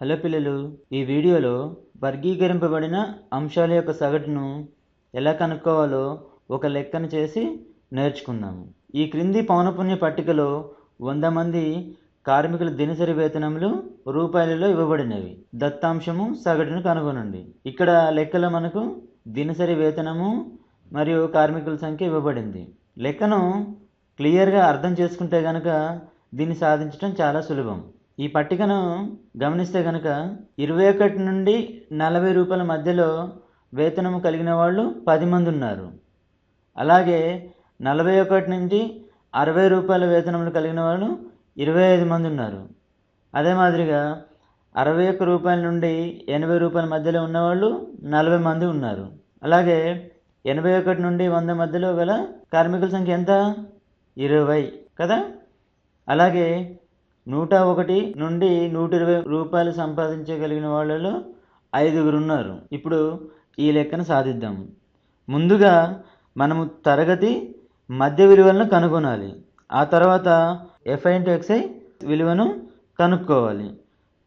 Hello పిల్లలు ఈ వీడియోలో వర్గీకరింపబడిన అంశాల యొక్క సగటును ఎలా కనుక్కోవాలో ఒక లెక్కను చేసి నేర్చుకుందాము. ఈ క్రింది పౌనపుణ్య పట్టికలో వంద మంది కార్మికుల దినసరి వేతనములు రూపాయలలో ఇవ్వబడినవి. దత్తాంశము సగటును కనుగొనండి. ఇక్కడ లెక్కలో మనకు దినసరి వేతనము మరియు కార్మికుల సంఖ్య ఇవ్వబడింది. లెక్కను క్లియర్గా అర్థం చేసుకుంటే కనుక దీన్ని సాధించడం చాలా సులభం. ఈ పట్టికను గమనిస్తే కనుక ఇరవై ఒకటి నుండి నలభై రూపాయల మధ్యలో వేతనము కలిగిన వాళ్ళు పది మంది ఉన్నారు. అలాగే నలభై ఒకటి నుంచి అరవై రూపాయల వేతనములు కలిగిన వాళ్ళు ఇరవై ఐదు మంది ఉన్నారు. అదే మాదిరిగా అరవై ఒక్క రూపాయల నుండి ఎనభై రూపాయల మధ్యలో ఉన్నవాళ్ళు నలభై మంది ఉన్నారు. అలాగే ఎనభై ఒకటి నుండి వంద మధ్యలో గల కార్మికుల సంఖ్య ఎంత? ఇరవై. కదా? అలాగే నూట ఒకటి నుండి నూట ఇరవై రూపాయలు సంపాదించగలిగిన వాళ్ళలో ఐదుగురు ఉన్నారు ఇప్పుడు ఈ లెక్కను సాధిద్దాం. ముందుగా మనము తరగతి మధ్య విలువలను కనుగొనాలి. ఆ తర్వాత ఎఫ్ఐ ఇంటూ ఎక్స్ఐ విలువను కనుక్కోవాలి.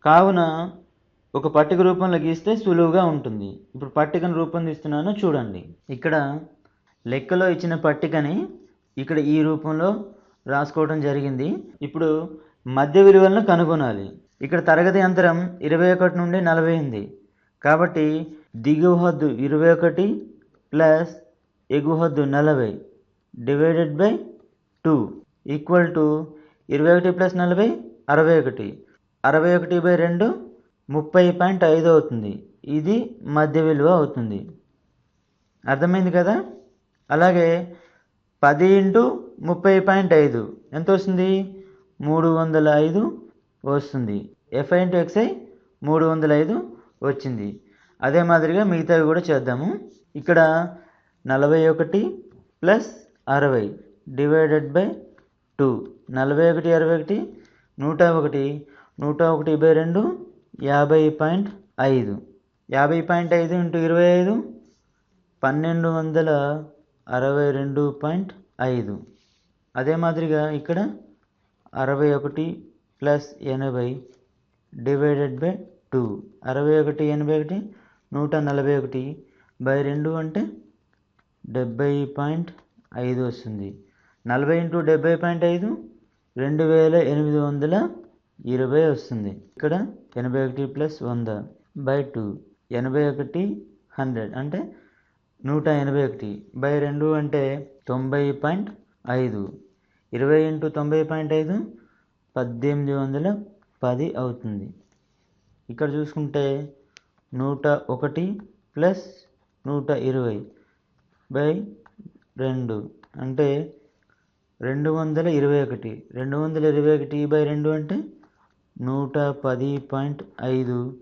కావున ఒక పట్టిక రూపంలో గీస్తే సులువుగా ఉంటుంది. ఇప్పుడు పట్టికను రూపొందిస్తున్నాను చూడండి. ఇక్కడ లెక్కలో ఇచ్చిన పట్టికని ఇక్కడ ఈ రూపంలో రాసుకోవడం జరిగింది. ఇప్పుడు మధ్య విలువలను కనుగొనాలి. ఇక్కడ తరగతి అంతరం ఇరవై ఒకటి నుండి నలభై ఎనిమిది. కాబట్టి దిగువ హద్దు ఇరవై ఒకటి ప్లస్ ఎగువ హద్దు నలభై divided by two equal to ఇరవై ఒకటి ప్లస్ నలభై అరవై ఒకటి. అరవై ఒకటి బై రెండు ముప్పై పాయింట్ ఐదు అవుతుంది. ఇది మధ్య విలువ అవుతుంది. అర్థమైంది కదా? అలాగే పది ఇంటూ ముప్పై పాయింట్ ఐదు. ఎంత వస్తుంది? మూడు వందల ఐదు వస్తుంది. ఎఫ్ఐ ఇంటూ ఎక్స్ఐ మూడు వందల ఐదు వచ్చింది. అదే మాదిరిగా మిగతావి కూడా చేద్దాము. ఇక్కడ నలభై ఒకటి ప్లస్ అరవై డివైడెడ్ బై టూ. నలభై ఒకటి అరవై ఒకటి నూట ఒకటి నూట ఒకటి బై రెండు యాభై పాయింట్ ఐదు. యాభై పాయింట్ ఐదు ఇంటూ ఇరవై ఐదు పన్నెండు వందల అరవై రెండు పాయింట్ ఐదు. అదే మాదిరిగా ఇక్కడ అరవై ఒకటి ప్లస్ ఎనభై డివైడెడ్ బై టూ. అరవై ఒకటి ఎనభై ఒకటి నూట నలభై ఒకటి బై రెండు అంటే డెబ్బై పాయింట్ ఐదు వస్తుంది. నలభై ఇంటూ డెబ్బై పాయింట్ ఐదు రెండు వేల ఎనిమిది వందల ఇరవై వస్తుంది. ఇక్కడ ఎనభై ఒకటి ప్లస్ వంద బై టూ. ఎనభై ఒకటి హండ్రెడ్ అంటే నూట ఎనభై ఒకటి బై రెండు అంటే తొంభై పాయింట్ ఐదు. ఇరవై ఇంటూ తొంభై పాయింట్ ఐదు పద్దెనిమిది వందల పది అవుతుంది. ఇక్కడ చూసుకుంటే నూట ఒకటి ప్లస్ నూట ఇరవై బై రెండు అంటే రెండు వందల ఇరవై ఒకటి. రెండు వందల ఇరవై ఒకటి బై రెండు అంటే నూట పది పాయింట్ ఐదు.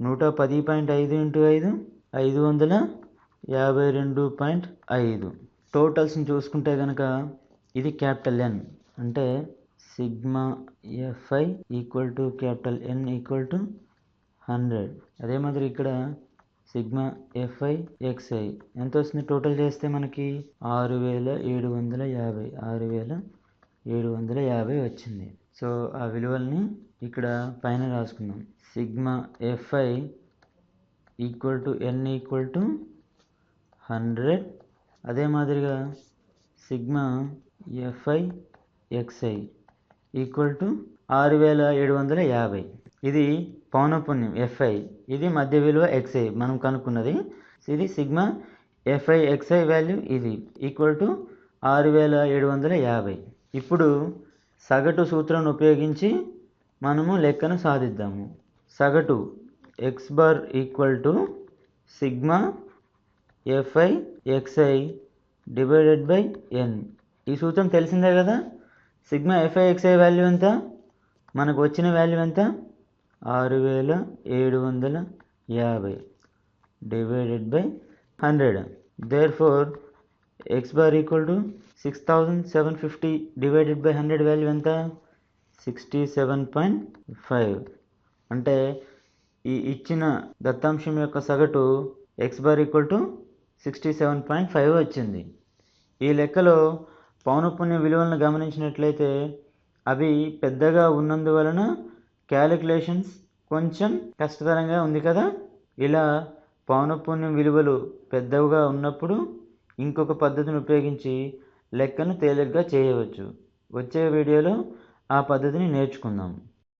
నూట పది పాయింట్ ఐదు ఇంటూ ఐదు ఐదు వందల యాభై రెండు పాయింట్ ఐదు. టోటల్స్ని చూసుకుంటే కనుక ఇది క్యాపిటల్ ఎన్ అంటే sigma f i equal to capital N equal to hundred అదే మాదిరి ఇక్కడ సిగ్మా ఎఫ్ఐ ఎక్స్ఐ ఎంత వస్తుంది టోటల్ చేస్తే మనకి? ఆరు వేల ఏడు వందల యాభై. ఆరు వేల ఏడు వందల యాభై వచ్చింది. సో ఆ విలువల్ని ఇక్కడ పైన రాసుకుందాం. Sigma f i equal to N equal to hundred అదే మాదిరిగా sigma f i x i equal to ఆరు వేల ఏడు వందల యాభై. ఇది పౌనపుణ్యం ఎఫ్ఐ ఇది మధ్య విలువ ఎక్స్ఐ మనం కనుక్కున్నది ఇది sigma f i x i value ఇది ఈక్వల్ టు ఆరు వేల ఏడు వందల యాభై. ఇప్పుడు సగటు సూత్రం ఉపయోగించి మనము లెక్కను సాధిద్దాము. సగటు x bar equal to sigma f i x i divided by N ఈ సూత్రం తెలిసిందే కదా? సిగ్మా ఎఫ్ఐ ఎక్స్ఐ వాల్యూ ఎంత? మనకు వచ్చిన వాల్యూ ఎంత? ఆరు వేల ఏడు వందల యాభై divided by hundred therefore x bar equal to six thousand seven fifty divided by hundred value ఎంత? సిక్స్టీ సెవెన్ పాయింట్ ఫైవ్ అంటే ఈ ఇచ్చిన దత్తాంశం యొక్క సగటు x bar equal to sixty seven point five వచ్చింది. ఈ లెక్కలో పౌనపుణ్య విలువలను గమనించినట్లయితే అవి పెద్దగా ఉన్నందువలన క్యాలిక్యులేషన్స్ కొంచెం కష్టతరంగా ఉంది కదా? ఇలా పౌనపున్యం విలువలు పెద్దవిగా ఉన్నప్పుడు ఇంకొక పద్ధతిని ఉపయోగించి లెక్కను తేలిగ్గా చేయవచ్చు. వచ్చే వీడియోలో ఆ పద్ధతిని నేర్చుకుందాం.